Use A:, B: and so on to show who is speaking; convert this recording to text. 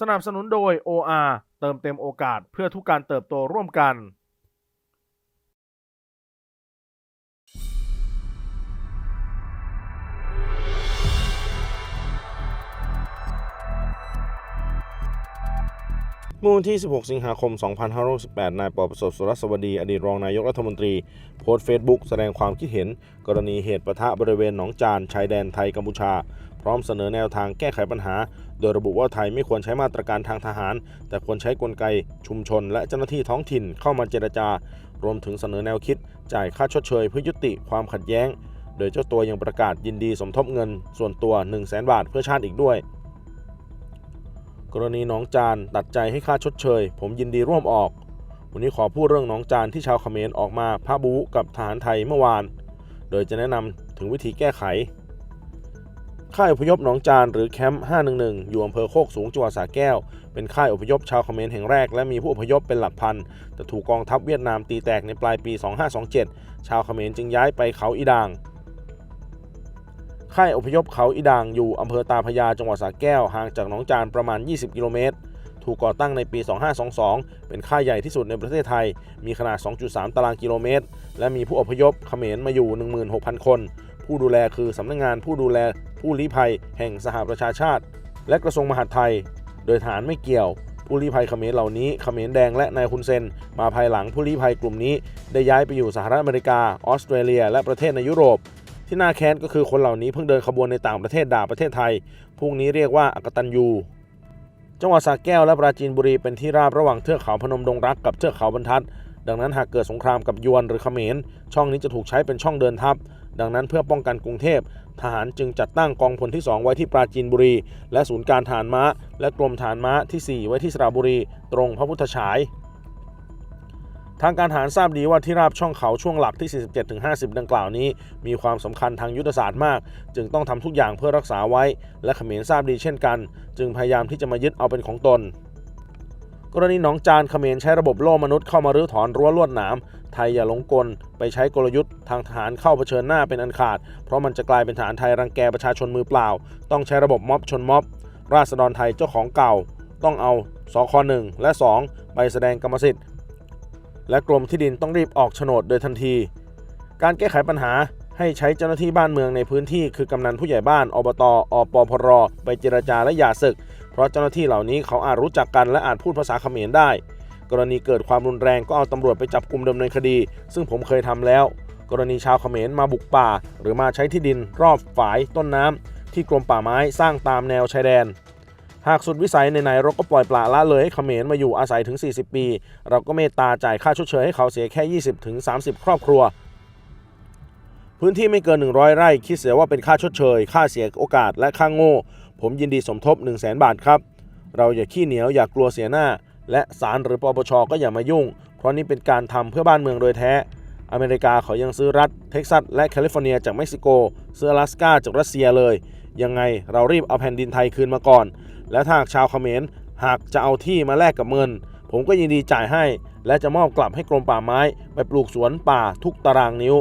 A: สนับสนุนโดย OR เติมเต็มโอกาสเพื่อทุกการเติบโตร่วมกัน
B: เมื่อวันที่ 16 สิงหาคม 2568นายปอประสบสุรสวัสดี อดีตรองนายกรัฐมนตรี โพสต์เฟซบุ๊กแสดงความคิดเห็น กรณีเหตุปะทะบริเวณหนองจานชายแดนไทยกัมพูชา พร้อมเสนอแนวทางแก้ไขปัญหา โดยระบุว่าไทยไม่ควรใช้มาตรการทางทหาร แต่ควรใช้กลไก ชุมชน และเจ้าหน้าที่ท้องถิ่นเข้ามาเจรจา รวมถึงเสนอแนวคิด จ่ายค่าชดเชยเพื่อยุติความขัดแย้ง โดยเจ้าตัวยังประกาศยินดีสมทบเงิน ส่วนตัว 1 0 0 0 0แบาทเพื่อชาติอีกด้วย กรณีน้องจานตัดใจให้ค่าชดเชย ผมยินดีร่วมออก วันนี้ขอพูดเรื่องน้องจานที่ชาวเขมรออกมาพะบูกับทหารไทยเมื่อวาน โดยจะแนะนำถึงวิธีแก้ไข ค่ายอพยพหนองจานหรือแคมป์ 511 อยู่อำเภอโคกสูงจังหวัดสระแก้ว เป็นค่ายอพยพชาวเขมรแห่งแรก และมีผู้อพยพเป็นหลักพัน แต่ถูกกองทัพเวียดนามตีแตกในปลายปี 2527 ชาวเขมรจึงย้ายไปเขาอีดาง ค่ายอพยพเขาอีด่างอยู่อำเภอตาพยาจังหวัดสระแก้วห่างจากหนองจานประมาณ 20 กิโลเมตร ถูกก่อตั้งในปี 2522 เป็นค่ายใหญ่ที่สุดในประเทศไทย มีขนาด 2.3 ตารางกิโลเมตร และมีผู้อพยพเขมรมาอยู่ 16,000 คน ผู้ดูแลคือสำนักงานผู้ดูแลผู้ลี้ภัยแห่งสหประชาชาติ และกระทรวงมหาดไทย โดยฐานไม่เกี่ยวผู้ลี้ภัยเขมรเหล่านี้เขมรแดงและนายฮุนเซน มาภายหลังผู้ลี้ภัยกลุ่มนี้ ได้ย้ายไปอยู่สหรัฐอเมริกา ออสเตรเลีย และประเทศในยุโรป ที่น่าแค้นก็คือคนเหล่านี้เพิ่งเดินขบวนในต่างประเทศด่าประเทศไทย พวกนี้เรียกว่าอากตันยู จังหวัดสระแก้วและปราจีนบุรีเป็นที่ราบระหว่างเทือกเขาพนมดงรักกับเทือกเขาบรรทัด ดังนั้นหากเกิดสงครามกับยวนหรือเขมร ช่องนี้จะถูกใช้เป็นช่องเดินทัพ ดังนั้นเพื่อป้องกันกรุงเทพ ทหารจึงจัดตั้งกองพลที่ 2 ไว้ที่ปราจีนบุรี และศูนย์การฐานม้า และกรมฐานม้าทีสี่4 ไว้ที่สระบุรี ตรงพระพุทธฉาย ทางการทหารทราบดีว่าที่ราบช่องเขาช่วงหลักที่ 47-50 ดังกล่าวนี้ มีความสำคัญทางยุทธศาสตร์มาก จึงต้องทำทุกอย่างเพื่อรักษาไว้ และเขมรทราบดีเช่นกัน จึงพยายามที่จะมายึดเอาเป็นของตน กรณีหนองจานเขมรใช้ระบบโล่มนุษย์เข้ามารื้อถอนรั้วลวดหนามไทยอย่าหลงกล ไปใช้กลยุทธ์ทางทหารเข้าเผชิญหน้าเป็นอันขาด เพราะมันจะกลายเป็นฐานไทยรังแกประชาชนมือเปล่า ต้องใช้ระบบม็อบชนม็อบ ราษฎรไทยเจ้าของเก่า ต้องเอาสคหนึ่งและ 2 ไปแสดงกรรมสิทธิ์ และกรมที่ดินต้องรีบออกโฉนดโดยทันที การแก้ไขปัญหาให้ใช้เจ้าหน้าที่บ้านเมืองในพื้นที่คือกำนันผู้ใหญ่บ้านอบตอปพรไปเจรจาและหย่าศึก เพราะเจ้าหน้าที่เหล่านี้เขาอาจรู้จักกันและอาจพูดภาษาเขมรได้ กรณีเกิดความรุนแรงก็เอาตำรวจไปจับกลุ่มดำเนินคดี ซึ่งผมเคยทำแล้ว กรณีชาวเขมรมาบุกป่า หรือมาใช้ที่ดิน รอบฝายต้นน้ำที่กรมป่าไม้สร้างตามแนวชายแดน หากสุดวิสัยในไหนเราก็ปล่อยปละละเลยให้เขมรมาอยู่อาศัยถึง 40 ปี เราก็เมตตาจ่ายค่าชดเชยให้เขาเสียแค่ 20ถึง30 ครอบครัว พื้นที่ไม่เกิน 100 ไร่คิดเสียว่าเป็นค่าชดเชย ค่าเสียโอกาสและค่าโง่ ผมยินดีสมทบ 1 0 0 0 0แบาทครับ เราอย่าขี้เหนียวอย่ากกลัวเสียหน้า และศาลหรือปปชก็อย่ามายุ่ง เพราะนี่เป็นการทำเพื่อบ้านเมืองโดยแท้ อเมริกาเขายังซื้อรัฐเท็กซัสและแคลิฟอร์เนียจากเม็กซิโกซื้ออลาสกาจากรัสเซียเลย ยังไงเรารีบเอาแผ่นดินไทยคืนมาก่อน และถ้าชาวเขมรหากจะเอาที่มาแลกกับเงิน ผมก็ยินดีจ่ายให้ และจะมอบกลับให้กรมป่าไม้ ไปปลูกสวนป่าทุกตารางนิ้ว